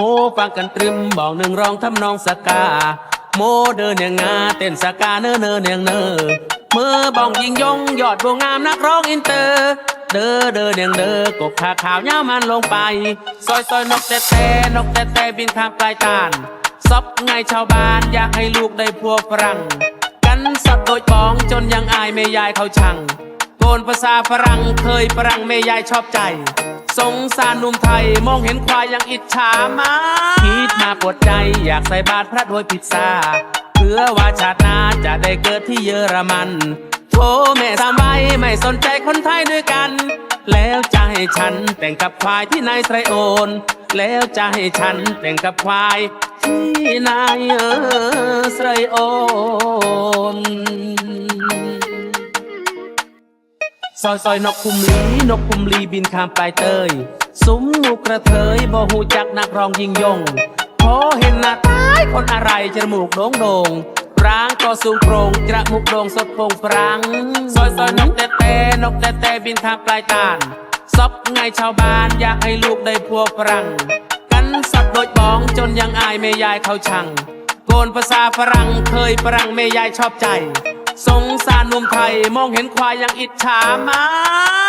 โมฟังกันตรึมบอกหนึ่งร้องทำนองสกา โมเดินอย่างงาเต้นสกาเนอเนอเนียงเนอเมื่อบ้องยิงยงยอดบัวงามนักร้องอินเตอร์ เด้อเด้อเนียงเด้อกกขาขาวยาวมันลงไปซอยซอยนกแต่แต่นกแต่แต่บินข้ามปลายตาลซอบไงชาวบ้านอยากให้ลูกได้พัวฝรั่ง กันสับโดยปองจนยังอายแม่ยายเขาชังโกนภาษาฝรั่งเคยฝรั่งแม่ยายชอบใจ สงสารหนุ่มไทย มองเห็นควายยังอิจฉามาคิดมาปวดใจอยากใส่บาตรพระโดยพิซซ่าเพื่อว่าชาติหน้าจะได้เกิดที่เยอรมันโธ่แม่สามใบไม่สนใจคนไทยด้วยกัน แล้วจะให้ฉันแต่งกับควายที่นายไสรโอน แล้วจะให้ฉันแต่งกับควายที่นายเออไสรโอน ซอยซอยนกคุมลีนกคุมลีบินข้ามปลายเตยซุ้มงูกระเทยบ่หูจักนักร้องยิงยงพอเห็นหน้าตายคนอะไรจมูกโด่งโด่งร่างก็สูงโปร่งจมูกโด่งสดโปร่งปรังซอยซอยนกแต่แต่นกแต่แต่บินข้ามปลายตาลซบไงชาวบ้านอยากให้ลูกได้พัวฝรั่งกันสับโดยบองจนยังอายแม่ยายเขาชังโกนภาษาฝรั่งเคยฝรั่งแม่ยายชอบใจ สงสารหนุ่มไทย มองเห็นควายยังอิจฉามา